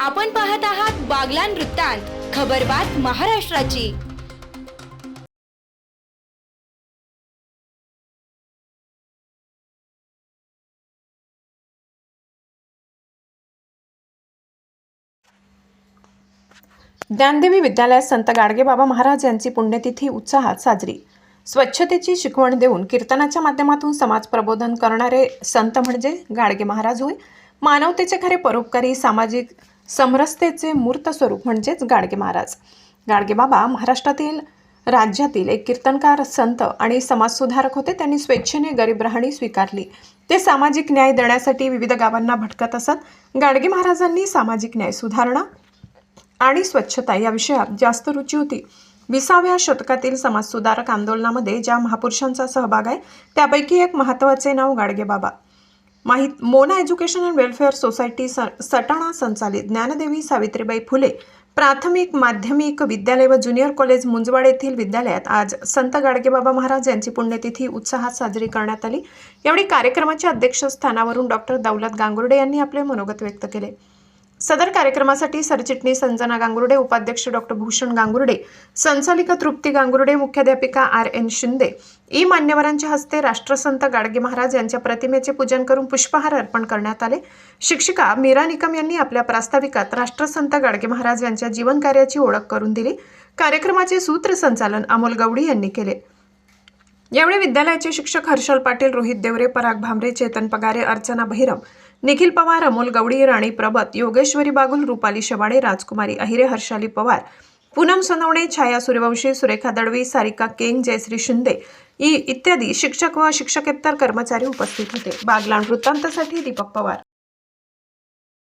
आपण पाहत आहात बागलान वृत्तांत खबरबात महाराष्ट्राची. ज्ञानदेवी विद्यालयात संत गाडगेबाबा महाराज यांची पुण्यतिथी उत्साहात साजरी. स्वच्छतेची शिकवण देऊन कीर्तनाच्या माध्यमातून समाज प्रबोधन करणारे संत म्हणजे गाडगे महाराज होय. मानवतेचे खरे परोपकारी सामाजिक समरसतेचे मूर्त स्वरूप म्हणजेच गाडगे महाराज. गाडगेबाबा महाराष्ट्रातील राज्यातील एक कीर्तनकार संत आणि समाजसुधारक होते. त्यांनी स्वेच्छेने गरीब राहणी स्वीकारली. ते सामाजिक न्याय देण्यासाठी विविध गावांना भटकत असत. गाडगे महाराजांनी सामाजिक न्याय सुधारणा आणि स्वच्छता या विषयात जास्त रुची होती. विसाव्या शतकातील समाजसुधारक आंदोलनामध्ये ज्या महापुरुषांचा सहभाग आहे त्यापैकी एक महत्त्वाचे नाव गाडगेबाबा माहीत Mona education and welfare society स सटाणा संचालित ज्ञानदेवी सावित्रीबाई फुले प्राथमिक माध्यमिक विद्यालय व ज्युनियर कॉलेज मुंजवाड येथील विद्यालयात आज संत गाडगेबाबा महाराज यांची पुण्यतिथी उत्साहात साजरी करण्यात आली. यावेळी कार्यक्रमाच्या अध्यक्षस्थानावरून डॉक्टर दौलत गांगुर्डे यांनी आपले मनोगत व्यक्त केले. सदर कार्यक्रमासाठी सरचिटणीस संजना गांगुर्डे उपाध्यक्ष डॉक्टर भूषण गांगुर्डे संचालिका तृप्ती गांगुर्डे मुख्याध्यापिका आर एन शिंदे. ई मान्यवरांच्या हस्ते राष्ट्रसंत गाडगे महाराज यांच्या प्रतिमेचे पूजन करून पुष्पहार अर्पण करण्यात आले. शिक्षिका मीरा निकम यांनी आपल्या प्रास्ताविकात राष्ट्रसंत गाडगे महाराज यांच्या जीवनकार्याची ओळख करून दिली. कार्यक्रमाचे सूत्रसंचालन अमोल गवडी यांनी केले. यावेळी विद्यालयाचे शिक्षक हर्षल पाटील रोहित देवरे पराग भामरे चेतन पगारे अर्चना बहिरम निखिल पवार अमोल गवडी राणी प्रबत योगेश्वरी बागुल रुपाली शवाडे राजकुमारी अहिरे हर्षाली पवार पूनम सोनवणे छाया सूर्यवंशी सुरेखा दळवी सारिका केंग जयश्री शिंदे इत्यादी शिक्षक व शिक्षकेतर कर्मचारी उपस्थित होते. बागलाण वृत्तांतासाठी दीपक पवार.